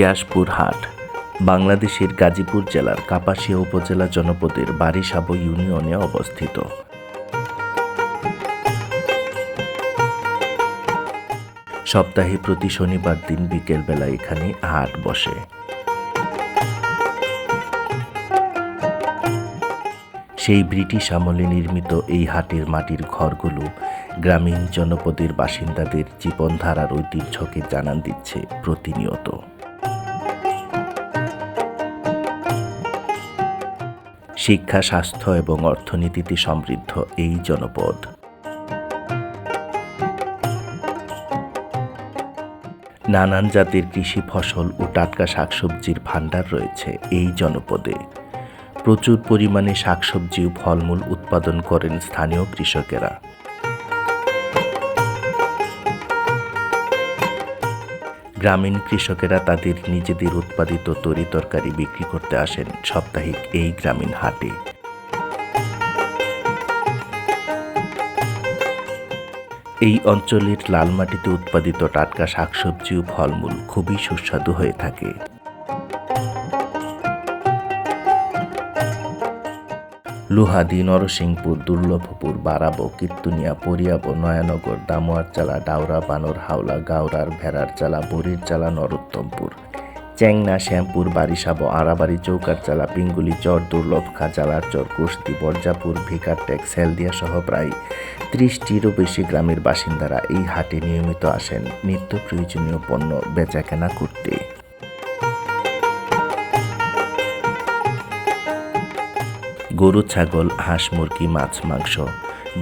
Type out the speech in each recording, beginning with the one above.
গিয়াসপুর হাট, বাংলাদেশের গাজীপুর জেলার কাপাসিয়া উপজেলা জনপদের বারিসাবো ইউনিয়নে অবস্থিত। সপ্তাহে প্রতি শনিবার দিন বিকেলবেলা এখানে হাট বসে। সেই ব্রিটিশ আমলে নির্মিত এই হাটের মাটির ঘরগুলো গ্রামীণ জনপদের বাসিন্দাদের জীবনধারার ঐতিহ্যকে জানান দিচ্ছে প্রতিনিয়ত। শিক্ষা, স্বাস্থ্য এবং অর্থনীতিতে সমৃদ্ধ এই জনপদ। নানান জাতের কৃষি ফসল ও টাটকা শাকসবজির ভাণ্ডার রয়েছে এই জনপদে। প্রচুর পরিমাণে শাকসবজি ও ফলমূল উৎপাদন করেন স্থানীয় কৃষকেরা। গ্রামীণ কৃষকেরা তাদের নিজেদের উৎপাদিত তরি তরকারি বিক্রি করতে আসেন সাপ্তাহিক এই গ্রামীণ হাটে। এই অঞ্চলের লাল মাটিতে উৎপাদিত টাটকা শাকসবজি ও ফলমূল খুবই সুস্বাদু হয়ে থাকে। লুহাদি নরসিংপুর দুর্লভপুর, বারাবো কীর্তুনিয়া পরিয়াবো, নয়ানগর দামোয়ারচালা ডাওরা, বানর, হাওলা, গাওরার, ভেড়ার চালা বরির চালা, নরোত্তমপুর। চ্যাংনা, শ্যামপুর, বারিসাবো আড়াবাড়ি চৌকার চালা, পিঙ্গুলি, চর, দুর্লভখা জালার চর কুস্তি বর্জাপুর ভিকারটেক সেলদিয়া সহ প্রায় ত্রিশটিরও বেশি গ্রামের বাসিন্দারা এই হাটে নিয়মিত আসেন। নিত্য প্রয়োজনীয় পণ্য বেচাকেনা করতে। গরু, ছাগল, হাঁস, মুরগি, মাছ, মাংস,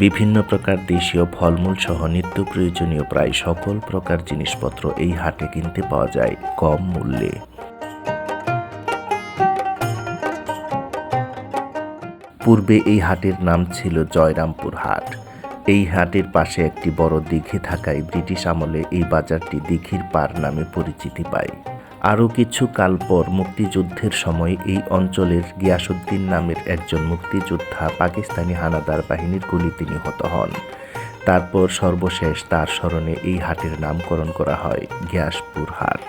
বিভিন্ন প্রকার দেশীয় ফলমূল সহ নিত্য প্রয়োজনীয় প্রায় সকল প্রকার জিনিসপত্র এই হাটে কিনতে পাওয়া যায় কম মূল্যে। পূর্বে এই হাটের নাম ছিল জয়রামপুর হাট। এই হাটের পাশে একটি বড় দিঘি থাকায় ব্রিটিশ আমলে এই বাজারটি দিঘির পার নামে পরিচিতি পায়। আরও কিছু কাল পর মুক্তিযুদ্ধের সময় এই অঞ্চলের গিয়াসুদ্দিন নামের একজন মুক্তিযোদ্ধা পাকিস্তানি হানাদার বাহিনীর গুলিতে নিহত হন। তারপর সর্বশেষ তার স্মরণে এই হাটের নামকরণ করা হয়, গিয়াসপুর হাট।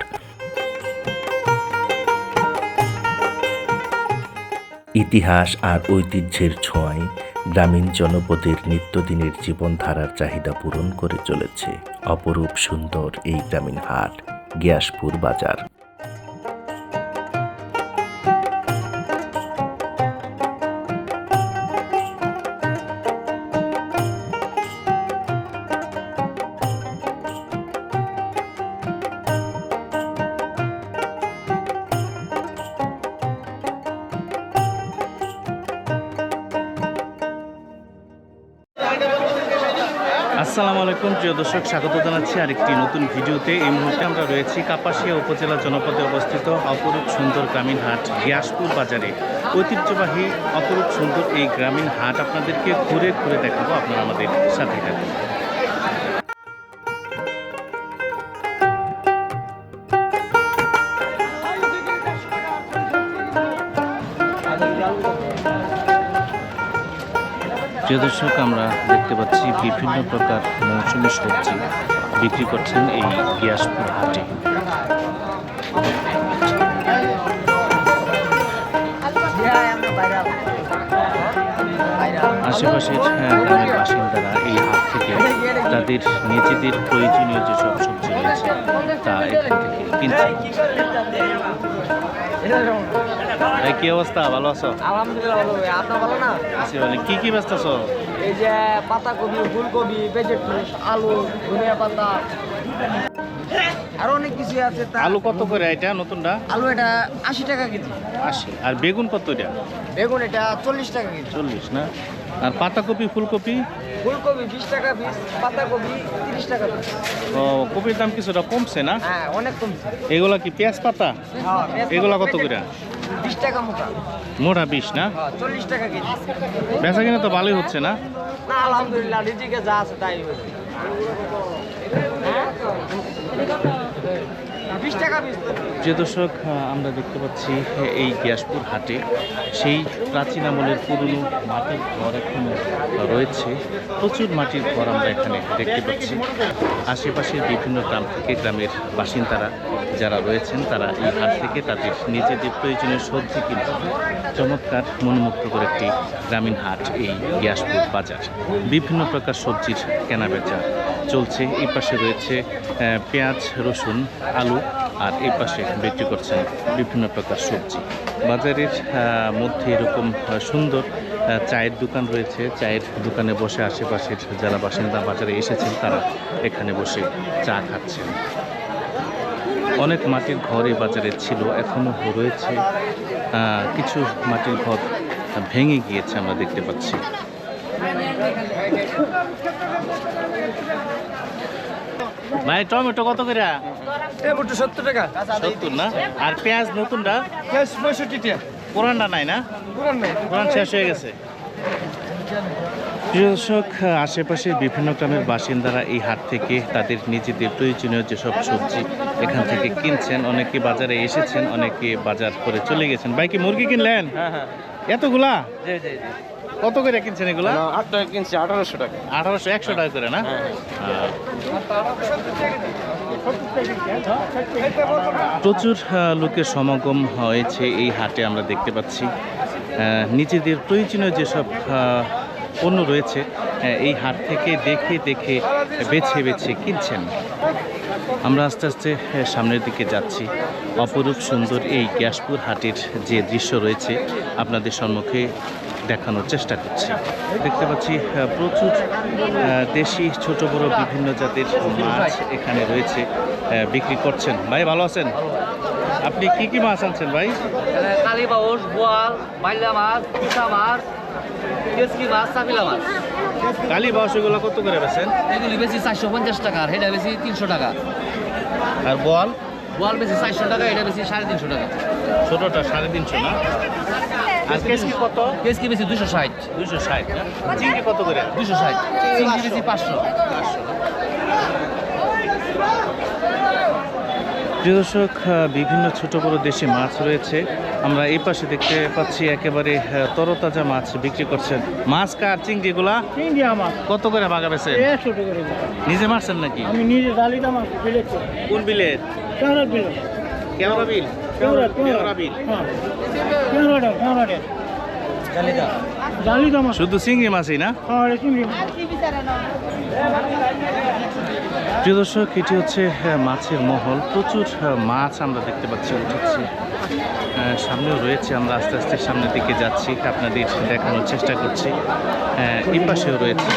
ইতিহাস আর ঐতিহ্যের ছোঁয়ায় গ্রামীণ জনপদের নিত্যদিনের জীবনধারার চাহিদা পূরণ করে চলেছে। অপরূপ সুন্দর এই গ্রামীণ হাট, গিয়াসপুর বাজার। আলাইকুম প্রিয় দর্শক, স্বাগত জানাচ্ছি আরেকটি নতুন ভিডিওতে। এই মুহূর্তে আমরা রয়েছি কাপাসিয়া উপজেলা জনপদে অবস্থিত অপরূপ সুন্দর গ্রামীণ হাট, গ্যাসপুর বাজারে। ঐতিহ্যবাহী অপরূপ সুন্দর এই গ্রামীণ হাট আপনাদেরকে ঘুরে ঘুরে দেখাবো, আপনারা আমাদের সাথে থাকুন। প্রিয় দর্শক আমরা দেখতে পাচ্ছি বিভিন্ন প্রকার মৌসুমি সবজি বিক্রি করছেন এই গিয়াসপুর হাটে। আশেপাশের হ্যাঁ, গ্রামের বাসিন্দারা এই হাট থেকে তাদের নিজেদের প্রয়োজনীয় যেসব সবজি রয়েছে তা এখান কি অবস্থা? ভালো আছো? আলহামদুলিল্লাহ ভালো। ভাই আপনার ভালো না? আছি বলে কি কি ব্যস্ত আছো? এই যে পাতা পাতাকপি ফুলকপি ভেজিটেবল আলু ধনিয়া পাতা। আরও অনেক কিছু আছে। তা আলু কত করে এটা নতুনটা? আলু এটা আশি টাকা কেজি। আশি। আর বেগুন কত এটা? বেগুন এটা চল্লিশ টাকা কেজি। চল্লিশ না? আর পাতাকপি ফুলকপি? ফুলকপি বিশ টাকা পিস পাতাকপি তিরিশ টাকা পিস। ও কপির দাম কিছুটা কমছে না? হ্যাঁ অনেক কমছে। এগুলা কি পেঁয়াজ পাতা? হ্যাঁ, এগুলা কত করে? বিশ টাকা মোটা। মোটা বিশ না? হ্যাঁ চল্লিশ টাকা কেজি। বেচা কিনা তো ভালোই হচ্ছে না? না আলহামদুলিল্লাহ নিজেকে যা আছে তাই হ্যাঁ? পিস যে দর্শক আমরা দেখতে পাচ্ছি এই গ্যাসপুর হাটে সেই প্রাচীন আমলের পুরনো মাটির ঘর এখনও রয়েছে। প্রচুর মাটির ঘর আমরা এখানে দেখতে পাচ্ছি। আশেপাশের বিভিন্ন গ্রাম থেকে গ্রামের বাসিন্দারা যারা রয়েছেন, তারা এই হাট থেকে তাদের নিজেদের প্রয়োজনীয় সবজি কিনছে চমৎকার মনোমুগ্ধকর একটি গ্রামীণ হাট এই গ্যাসপুর বাজার। বিভিন্ন প্রকার সবজির কেনাবেচা চলছে, এই পাশে রয়েছে পেঁয়াজ, রসুন, আলু, আর এই পাশে বিক্রি করছেন বিভিন্ন প্রকার সবজি। বাজারের মধ্যে এরকম সুন্দর চায়ের দোকান রয়েছে। চায়ের দোকানে বসে আশেপাশের যারা বাসিন্দা বাজারে এসেছেন, তারা এখানে বসে চা খাচ্ছেন। অনেক মাটির ঘর এই বাজারে ছিল এখনও রয়েছে। কিছু মাটির ঘর ভেঙে গিয়েছে, আমরা দেখতে পাচ্ছি। ভাই টমেটো কত করে? এ বুটু সত্তর টাকা। সত্তর না? আর পেঁয়াজ নতুনটা? ক্যাশ পঁয়ষট্টি টাকা পুরানটা নাই না? পুরান নেই। পুরান শেষ হয়ে গেছে। কৃষক আশেপাশের বিভিন্ন গ্রামের বাসিন্দারা এই হাট থেকে তাদের নিজেদের প্রয়োজনীয় যেসব সবজি এখান থেকে কিনছেন অনেকে বাজারে এসেছেন অনেকে বাজার করে চলে গেছেন। ভাই কি মুরগি কিনলেন? হ্যাঁ হ্যাঁ। এতগুলা? জি জি। কত করে কিনছেন এগুলা? আট টাকা কিনছি আঠারোশো টাকা। আঠারোশো একশো টাকা করে না? প্রচুর লোকের সমাগম হয়েছে এই হাটে আমরা দেখতে পাচ্ছি। নিজেদের প্রয়োজনীয় যেসব পণ্য রয়েছে এই হাট থেকে দেখে দেখে বেছে বেছে কিনছেন। আমরা আস্তে আস্তে সামনের দিকে যাচ্ছি। অপরূপ সুন্দর এই গ্যাসপুর হাটের যে দৃশ্য রয়েছে আপনাদের সম্মুখে দেখানোর চেষ্টা করছি। দেখতে পাচ্ছি প্রচুর দেশি ছোট বড় বিভিন্ন জাতের মাছ এখানে রয়েছে বিক্রি করছেন। ভাই ভালো আছেন? আপনি কি কি মাছ আনছেন ভাই? কালী বাউস বোয়াল বাইলা মাছ পিঠা মাছ কেসকি মাছ চাপিলা মাছ। কালী বাস এগুলো কত করে বেছেন এগুলি বেশি চারশো পঞ্চাশ টাকা আর এটা বেশি তিনশো টাকা। আর বল বোয়াল বেশি চারশো টাকা এটা বেশি সাড়ে তিনশো টাকা। ছোটটা সাড়ে তিনশো না? আর কেসকি কত? কেসকি বেশি? দুশো ষাট। দুশো ষাট না? চিংড়ি কত করে? দুশো ষাট। চিংড়ি বেশি পাঁচশো। প্রিয় দর্শক বিভিন্ন ছোট বড় দেশি মাছ রয়েছে। আমরা এই পাশে দেখতে পাচ্ছি একেবারে তরতাজা মাছ বিক্রি করছেন। মাছ কার? চিংড়িগুলা? কত করে টাকা করে। নিজে মারছেন নাকি? আমি নিজে কোন বিলের বিলে কেওড়া বিল? হ্যাঁ। শুধু চিংড়ি মাছই না? হ্যাঁ প্রিয় দর্শক এটি হচ্ছে আহ, মাছের মহল। প্রচুর মাছ আমরা দেখতে পাচ্ছি উঠেছে। সামনেও রয়েছে আমরা আস্তে আস্তে সামনের দিকে যাচ্ছি। আপনাদের দেখানোর চেষ্টা করছি। এই পাশেও রয়েছে।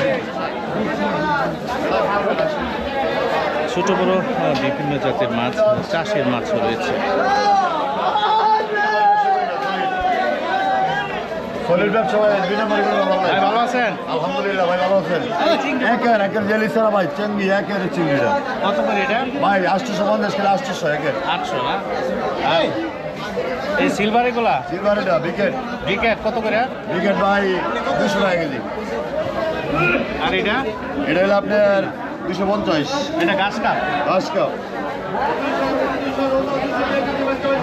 ছোট বড় বিভিন্ন জাতের মাছ চাষের মাছও রয়েছে। ফলের ব্যবসা ভাই ভাই। ভালো আছেন? আলহামদুলিল্লাহ ভাই ভালো আছেন? একের একের জেলি সারা ভাই চেঙ্গি একের চিংড়িটা। কত করে এটা? ভাই আটশোশো পঞ্চাশ কিলো আটশোশো একের। আটশো না এই সিলভার এগুলা? সিলভারিটা বিকেট। বিকেট কত করে? বিকেট ভাই দুশো টাকা কেজি। আর এটা? এটা হলো আপনার দুশো পঞ্চাশ। এটা গাছ কাপ খুব ভালো খুব ভালো আসেন আসেন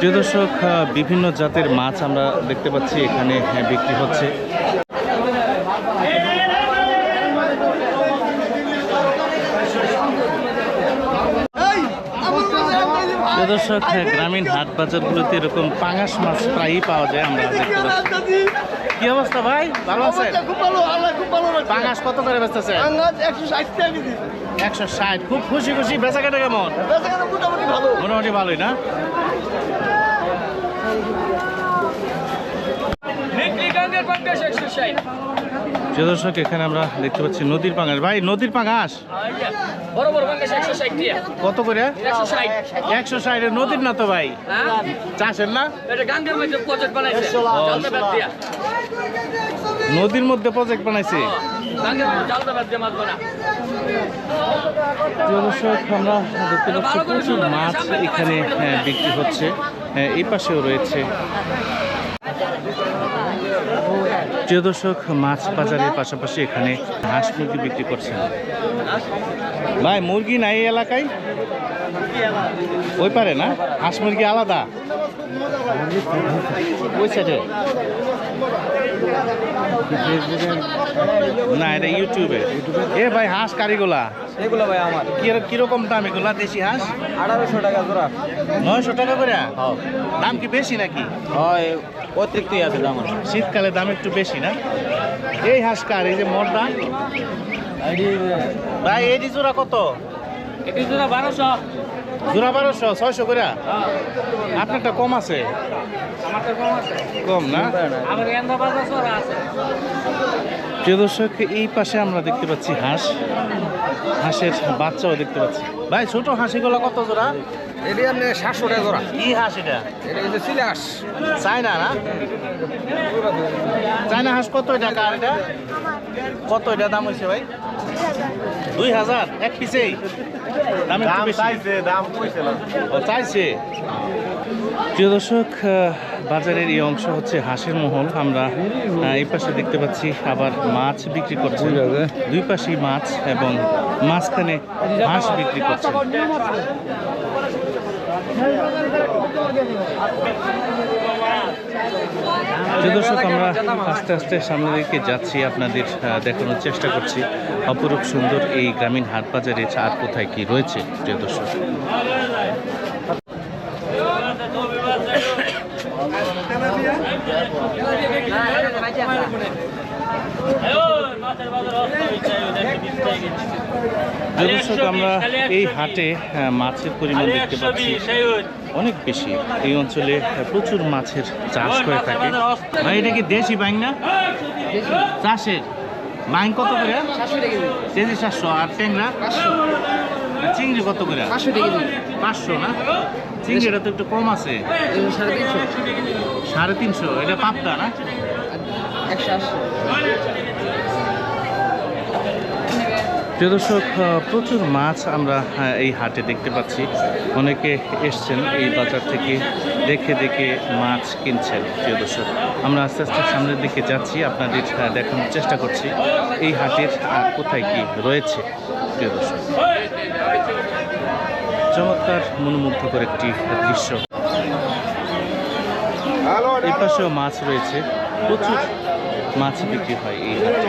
প্রিয় দর্শক বিভিন্ন জাতের মাছ আমরা দেখতে পাচ্ছি এখানে হ্যাঁ, বিক্রি হচ্ছে। দর্শক হ্যাঁ, গ্রামীণ হাট বাজারগুলোতে এরকম পাঙাশ মাছ প্রায়ই পাওয়া যায় আমরা দেখতে পাচ্ছি। কি অবস্থা ভাই? ভালো আছেন? ভালো পাঙাশ কত করে বেচতেছে একশো ষাট খুব খুশি খুশি বেচা কেটে কেমন মোটামুটি ভালোই না? প্রিয় দর্শক এখানে আমরা দেখতে পাচ্ছি নদীর পাঙাশ। ভাই নদীর পাঙাশ? কত করে? একশো ষাট। নদীর না তো ভাই? হ্যাঁ? চাষের না? নদীর মধ্যে প্রজেক্ট বানাইছে? দর্শক আমরা দেখতে পাচ্ছি প্রচুর মাছ এখানে হ্যাঁ, বিক্রি হচ্ছে। হ্যাঁ, এই পাশেও রয়েছে। প্রিয় দর্শক, মাছ বাজারের পাশাপাশি এখানে হাঁস মুরগি বিক্রি করছেন। ভাই, মুরগি নাই এই এলাকায়? ওই পারে না? হাঁস মুরগি আলাদা? ওই সাইডে না এটা ইউটিউবে এ ভাই হাঁস কারিগুলা। এগুলো ভাই আমার। কি- কীরকম দাম এগুলা দেশি হাঁস? আঠারোশো টাকা জোড়া। নয়শো টাকা করে? দাম কি বেশি নাকি? হয় অতিরিক্তই আছে দাম। শীতকালে দাম একটু বেশি না? এই হাঁস কার এই যে মোরদা? ভাই এই জোড়া কত? এটি জোড়া বারোশো। জোড়া বারোশো ছয়শো করে আপনারটা কম আছে? কম আছে। কম না? প্রিয় দর্শক এই পাশে আমরা দেখতে পাচ্ছি হাঁস। হাঁসের বাচ্চাও দেখতে পাচ্ছি। ভাই ছোট হাঁসিগুলো কত জোড়া? এটি আপনি সাতশো টাকা জোড়া। কি হাঁস এটা? এটি হচ্ছে সিলাস চায়না না? চায়না হাঁস কত এটা? কত এটা? দাম হয়েছে ভাই? দুই হাজার এক পিসেই। দাম বেশি। দাম কইছে না। ও চাইছে। প্রিয় দর্শক বাজারের এই অংশ হচ্ছে হাঁসের মহল। আমরা এই পাশে দেখতে পাচ্ছি আবার মাছ বিক্রি করছে দুই পাশেই মাছ এবং মাঝখানে হাঁস বিক্রি করছে দর্শক আমরা আস্তে আস্তে সামনের দিকে যাচ্ছি আপনাদের দেখানোর চেষ্টা করছি অপরূপ সুন্দর এই গ্রামীণ হাট বাজারে আর কোথায় কি রয়েছে প্রিয় দর্শক প্রিয় দর্শক আমরা এই হাটে মাছের পরিমাণ দেখতে পাচ্ছি অনেক বেশি। এই অঞ্চলে প্রচুর মাছের চাষ হয়ে থাকে। ভাই এটা কি দেশি বাইং না? চাষের। বাইং কত করে? কেজি সাতশো। আর ট্যাংরা? চিংড়ি কত করে? পাঁচশো না? চিংড়িটা তো একটু কম আছে। সাড়ে তিনশো। এটা পাবদা না? প্রিয় দর্শক প্রচুর মাছ আমরা এই হাটে দেখতে পাচ্ছি। অনেকে এসছেন এই বাজার থেকে দেখে দেখে মাছ কিনছেন, প্রিয় দর্শক। আমরা আস্তে আস্তে সামনের দিকে যাচ্ছি, আপনাদের দেখানোর চেষ্টা করছি এই হাটের আর কোথায় কি রয়েছে, প্রিয় দর্শক। চমৎকার, মনোমুগ্ধকর একটি দৃশ্য। এই পাশেও মাছ রয়েছে। প্রচুর মাছ বিক্রি হয় এই হাটে।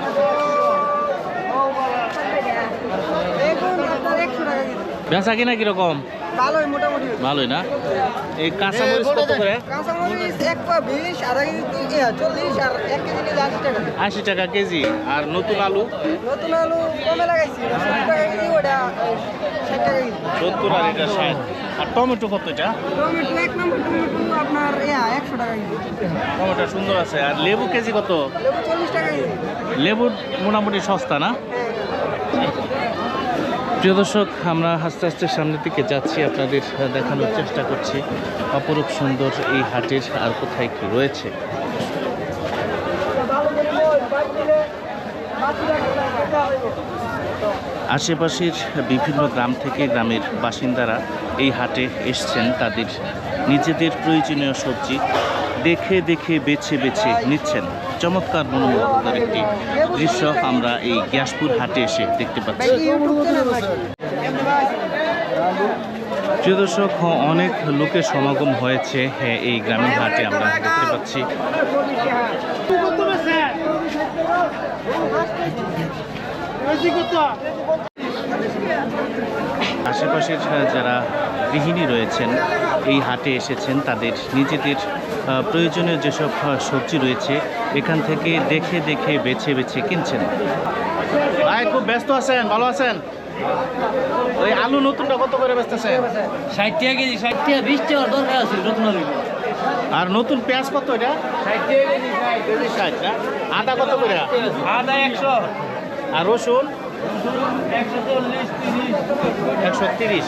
বেগুন আপনার একশো টাকা কেজি বেচা কিনা কীরকম? ভালোই মোটামুটি। ভালোই না? এই কাঁচা মরিচ কত করে? কাঁচামরিচ এক পা বিশ আধা কেজি তি- চল্লিশ আর এক কেজি নিলে আশি টাকা। আশি টাকা কেজি। আর নতুন আলু? নতুন আলু কমে লাগাইছি সত্তর আর এটা ষাট। আর টমেটো কত এটা? টমেটো এক নম্বর টমেটো আপনার একশো টাকা টমেটো সুন্দর আছে। আর লেবু কেজি কত? লেবু চল্লিশ টাকা কেজি। মোটামুটি সস্তা না? হ্যাঁ। প্রিয় দর্শক, আমরা আস্তে আস্তে সামনের দিকে যাচ্ছি। আপনাদের দেখানোর চেষ্টা করছি অপরূপ সুন্দর এই হাটের আর কোথায় কি রয়েছে। আশেপাশের বিভিন্ন গ্রাম থেকে গ্রামের বাসিন্দারা এই হাটে এসছেন তাদের নিজেদের প্রয়োজনীয় সবজি দেখে দেখে বেছে বেছে নিচ্ছেন। চমৎকার মনোমুগ্ধকর একটি দৃশ্য আমরা এই গ্যাসপুর হাটে এসে দেখতে পাচ্ছি। প্রিয় দর্শক অনেক লোকের সমাগম হয়েছে হ্যাঁ, এই গ্রামীণ হাটে আমরা দেখতে পাচ্ছি। আশেপাশের যারা গৃহিণী রয়েছেন এই হাটে এসেছেন তাদের নিজেদের প্রয়োজনীয় যেসব সবজি রয়েছে এখান থেকে দেখে দেখে বেছে বেছে কিনছেন। ভাই খুব ব্যস্ত আছেন ভালো আছেন? ওই আলু নতুনটা কত করে বেচতেছেন? ষাট টাকা কেজি ষাট টাকা বিশ টাকার দরকার আছে নতুন আলু আর নতুন পেঁয়াজ কত এটা? ষাট টাকা কেজি ষাট আদা কত করে? আদা একশো। আর রসুন? একশো চল্লিশ তিরিশ।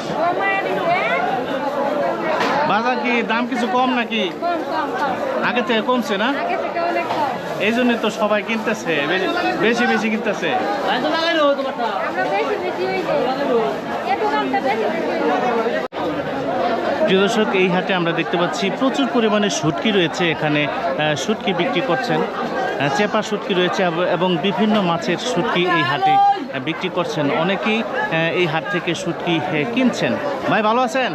বাজার কি দাম কিছু কম নাকি? আগে থেকে কমছে না? এই জন্যই তো সবাই কিনতেছে, বেশি- বেশি কিনতেছে। প্রিয় দর্শক, এই হাটে আমরা দেখতে পাচ্ছি প্রচুর পরিমাণে শুটকি রয়েছে এখানে শুটকি বিক্রি করছেন। চেপা শুটকি রয়েছে এবং বিভিন্ন মাছের শুটকি এই হাটে বিক্রি করছেন। অনেকেই এই হাট থেকে শুটকি কিনছেন। ভাই ভালো আছেন?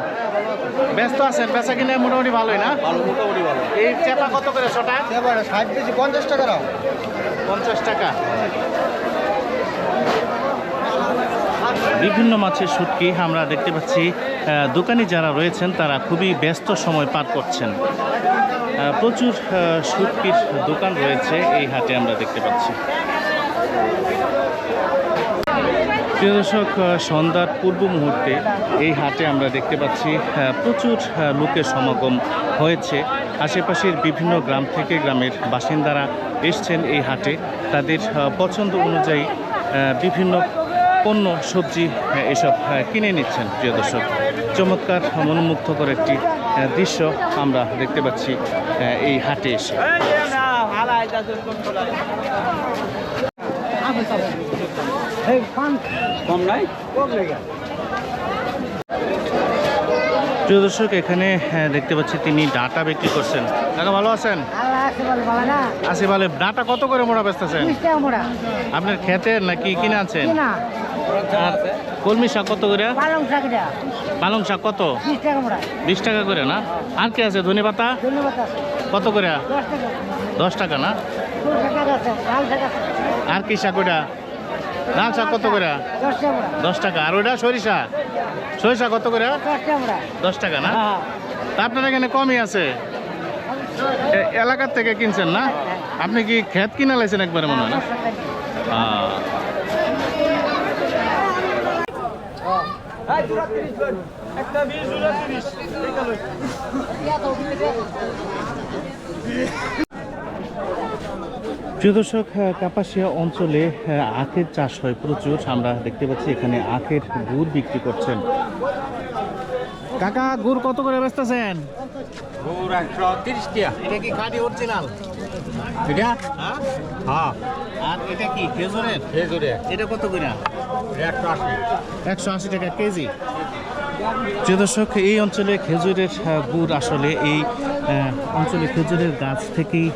ব্যস্ত আছেন? বেচা কিনে মোটামুটি ভালোই না? মোটামুটি ভালো। এই চেপা কত করে ছটা? এবারে ষাট কেজি পঞ্চাশ টাকা দাও পঞ্চাশ টাকা। বিভিন্ন মাছের শুটকি আমরা দেখতে পাচ্ছি দোকানি যারা রয়েছেন তারা খুবই ব্যস্ত সময় পার করছেন। প্রচুর শুটকির দোকান রয়েছে এই হাটে আমরা দেখতে পাচ্ছি। প্রিয় দর্শক সন্ধ্যার পূর্ব মুহূর্তে এই হাটে আমরা দেখতে পাচ্ছি প্রচুর লোকের সমাগম হয়েছে। আশেপাশের বিভিন্ন গ্রাম থেকে গ্রামের বাসিন্দারা এসছেন এই হাটে। তাদের পছন্দ অনুযায়ী বিভিন্ন পণ্য সবজি আহ, এসব আহ, কিনে নিচ্ছেন প্রিয় দর্শক। চমৎকার মনোমুগ্ধকর একটি দৃশ্য আমরা দেখতে পাচ্ছি এই হাটে এসে। কম নাই? প্রিয় দর্শক এখানে আহ, দেখতে পাচ্ছি তিনি ডাটা বিক্রি করছেন। দাদা ভালো আছেন? আছে বলে ডাটা কত করে মোড়া বেচতেছেন? আপনার খেতের নাকি কিনে আছেন? আর কলমি শাক কত করে? পালং শাক কত? বিশ টাকা করে না? আর কি আছে? ধনে পাতা? কত করে? দশ টাকা। না? আর কি শাক ওটা লাল শাক কত করে? দশ টাকা। আর ওইটা সরিষা? সরিষা কত করে? দশ টাকা না? তা আপনার এখানে কমই আছে। এলাকার থেকে কিনছেন না? আপনি কি খেত কিনা লাইছেন একবারে মনে হয় না? প্রিয় দর্শক কাপাসিয়া অঞ্চলে আখের চাষ হয় প্রচুর। আমরা দেখতে পাচ্ছি এখানে আখের গুড় বিক্রি করছেন। কাকা গুড় কত করে বেচতেছেন? এটা কি খাঁটি অরিজিনাল? এটা? হ্যাঁ? হ্যাঁ। আর এটা কি খেজুরের? খেজুরে এটা কত করে? একশো আশি। একশো আশি টাকা কেজি। প্রিয় দর্শক এই অঞ্চলে খেজুরের গুড় আসলে এই অঞ্চলে খেজুরের গাছ থেকেই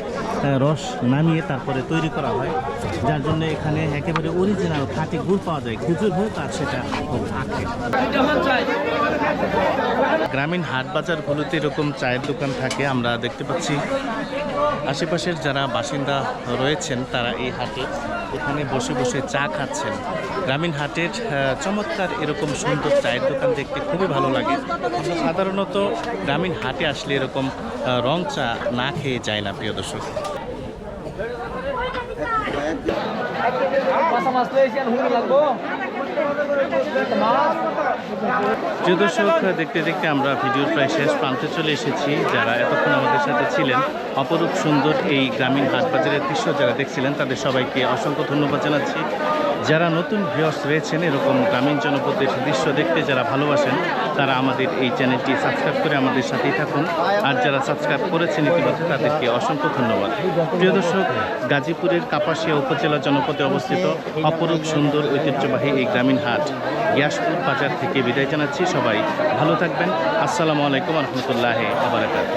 রস নামিয়ে তারপরে তৈরি করা হয়, যার জন্য এখানে একেবারে অরিজিনাল খাঁটি গুড় পাওয়া যায়। খেজুর হোক আর সেটা গ্রামীণ হাট বাজারগুলোতে এরকম চায়ের দোকান থাকে, আমরা দেখতে পাচ্ছি। আশেপাশের যারা বাসিন্দা রয়েছেন, তারা এই হাটে এখানে বসে বসে চা খাচ্ছেন। গ্রামীণ হাটের চমৎকার এরকম সুন্দর চায়ের দোকান দেখতে খুবই ভালো লাগে। সাধারণত গ্রামীণ হাটে আসলে এরকম রং চা না খেয়ে যায় না, প্রিয় দর্শক। পাঁচা মাছ লইছেন হুড়ি লাগবো মাছ প্রিয় দর্শক দেখতে দেখতে আমরা ভিডিওর প্রায় শেষ প্রান্তে চলে এসেছি। যারা এতক্ষণ আমাদের সাথে ছিলেন, অপরূপ সুন্দর এই গ্রামীণ হাট বাজারের দৃশ্য যারা দেখছিলেন, তাদের সবাইকে অসংখ্য ধন্যবাদ জানাচ্ছি। যারা নতুন ভিউয়ার্স রয়েছেন, এরকম গ্রামীণ জনপদের দৃশ্য দেখতে যারা ভালোবাসেন, তারা আমাদের এই চ্যানেলটি সাবস্ক্রাইব করে আমাদের সাথেই থাকুন। আর যারা সাবস্ক্রাইব করেছেন ইতিমধ্যে, তাদেরকে অসংখ্য ধন্যবাদ। প্রিয় দর্শক, গাজীপুরের কাপাসিয়া উপজেলা জনপদে অবস্থিত অপরূপ সুন্দর ঐতিহ্যবাহী এই গ্রামীণ হাট, গ্যাসপুর বাজার থেকে বিদায় জানাচ্ছি। সবাই ভালো থাকবেন। আসসালামু আলাইকুম রহমতুল্লাহ আবরাকাত